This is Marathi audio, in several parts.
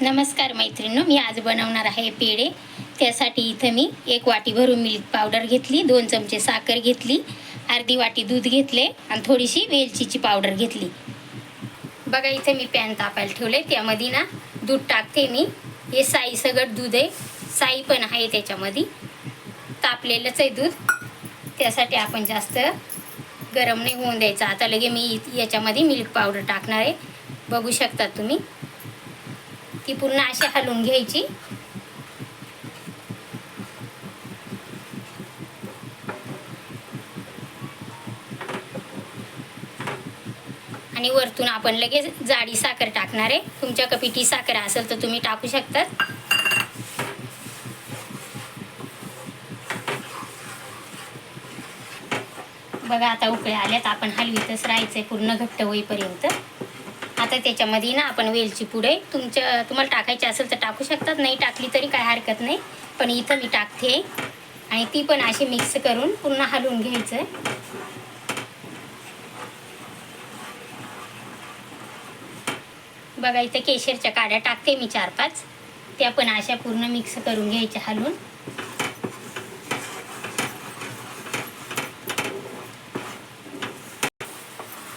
नमस्कार मैत्रिणींनो मी आज बनवणार आहे पेढे. त्यासाठी इथं मी एक वाटी भरून मिल्क पावडर घेतली दोन चमचे साखर घेतली अर्धी वाटी दूध घेतले आणि थोडीशी वेलचीची पावडर घेतली. बघा इथं मी पॅन तापायला ठेवले त्यामध्ये ना दूध टाकते मी. हे साई सगळं दूध आहे. साई पण आहे त्याच्यामध्ये. तापलेलंच आहे दूध. त्यासाठी आपण जास्त गरम नाही होऊन द्यायचं. आता लगे मी याच्यामध्ये मिल्क पावडर टाकणार आहे. बघू शकता तुम्ही. ती पूर्ण अशी हलवून घ्यायची. आणि वरतून आपण लगेच जाडी साखर टाकणार आहे. तुमच्या कपिटी साखर असेल तर तुम्ही टाकू शकतात. बघा आता उकळे आल्यात. आपण हलवीतच राहायचंय. पूर्ण घट्ट होईपर्यंत. आता त्याच्यामध्ये ना आपण वेलची पुढे तुमच्या तुम्हाला टाकायची असेल तर टाकू शकतात नाही टाकली तरी काय हरकत नाही. पण इथं मी टाकते. आणि ती पण अशी मिक्स करून पूर्ण हलवून घ्यायचं. बघा इथं केशरच्या काड्या टाकते मी चार पाच त्या पण अशा पूर्ण मिक्स करून घ्यायच्या हलवून.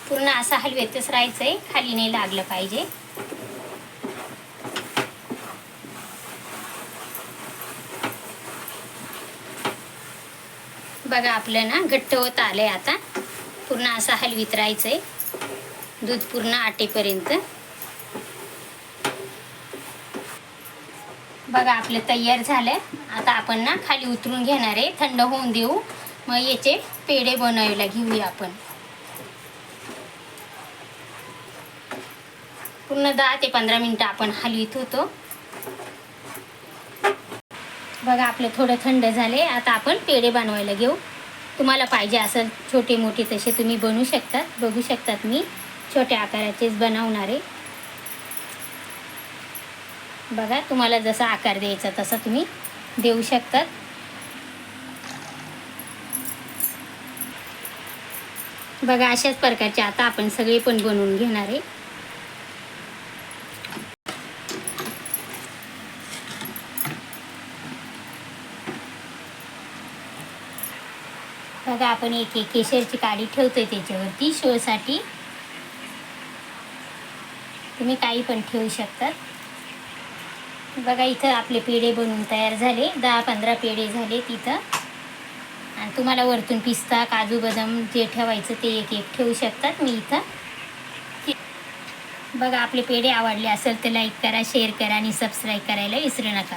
पूर्ण असा हलवेतच राहायचंय. खाली नाही लागलं पाहिजे. बघा आपलं ना घट्ट होत आलंय आता. पूर्ण असं हलवीत राहायचंय. दूध पूर्ण आटेपर्यंत. बघा आपलं तयार झालं आता आपण ना खाली उतरून घेणार आहे. थंड होऊन देऊ. मग याचे पेढे बनवायला घेऊया आपण. पूर्ण दहा ते पंधरा मिनटं आपण हलवीत होतो. बघा आपलं थोडं थंड झाले आता आपण पेढे बनवायला घेऊ. तुम्हाला पाहिजे असेल छोटे मोठे तसे तुम्ही बनवू शकतात बघू शकतात मी. छोट्या आकाराचेच बनवणारे. बघा तुम्हाला जसा आकार द्यायचा तसा तुम्ही देऊ शकतात. बघा अशाच प्रकारचे आता आपण सगळे पण बनवून घेणार आहे. बघा आपण एक एक केशरची काडी ठेवतोय त्याच्यावरती शोसाठी. तुम्ही काही पण ठेवू शकतात. बघा इथं आपले पेढे बनवून तयार झाले. दहा पंधरा पेढे झाले तिथं. आणि तुम्हाला वरतून पिस्ता काजू बदाम जे ठेवायचं ते एक एक ठेवू शकतात. मी इथं. बघा आपले पेढे आवडले असेल तर लाईक करा शेअर करा आणि सबस्क्राईब करायला विसरू नका.